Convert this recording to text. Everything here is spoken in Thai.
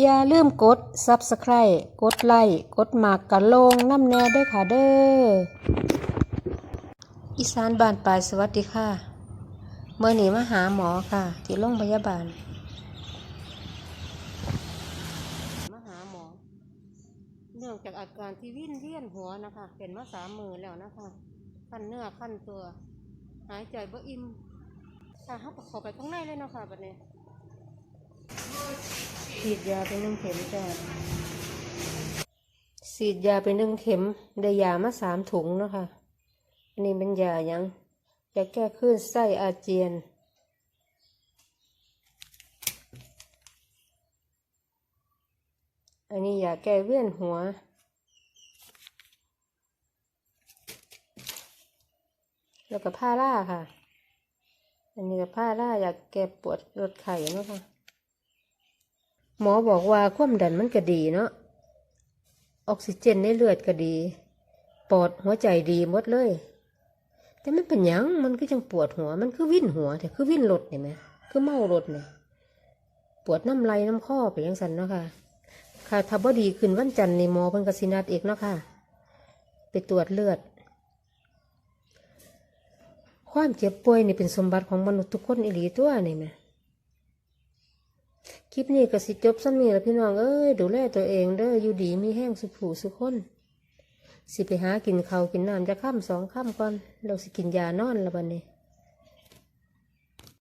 อย่าลืมกด Subscribe กดไลค์กดหมากกะลงน้ำแน่ด้วยค่ะเด้ออีสานบ้านปลายสวัสดีค่ะ เมื่อหนีมาหาหมอค่ะ ที่โรงพยาบาลมาหาหมอ เนื่องจากอาการที่วิ่นเวียนหัวนะคะ เป็นมาสามมือแล้วนะคะขั้นเนื้อขั้นตัว หายใจบ่อิ่มค่ะเขาก็เข้าไปข้างในเลยเนาะค่ะบัดนี้ ฉีดยาไปหนึ่งเข็มจ้ะฉีดยาไปหนึ่งเข็ม ได้ยามาสามถุงเนาะค่ะอันนี้เป็นยายังยาแก้คลื่นไส้อาเจียน อันนี้ยาแก้เวียนหัว แล้วก็ผ้าร่าค่ะ อันนี้ก็ผ้าร่ายาแก้ปวดลดไข้เนาะค่ะ หมอบอกว่าความดันมันก็ดีเนาะออกซิเจนในเลือดก็ดี ปอดหัวใจดีหมดเลย แต่มันเป็นยังมันก็ยังปวดหัว มันคือวิ่นหัวแต่คือวิ่นรถเห็นไหมคือเมารถเนี่ยปวดน้ำลายน้ำข้อไปยังสันเนาะค่ะ ค่ะถ้าบ่ดีขึ้นวันจันทร์ในหมอเพิ่นกสินัดเอกเนาะค่ะ ไปตรวจเลือด ความเจ็บป่วยนี่เป็นสมบัติของมนุษย์ทุกคนอีหลีตัวนี่แหม คลิปนี้ก็สิจบซ้ำนี่แหละพี่น้องเอ้ยดูแลตัวเองเด้ออยู่ดีมีแห้งสุขผูสุขคนสิไปหากินเขากินน้ำจะข้ามสองข้ามก่อนเราสิกินยานอนละบัดนี้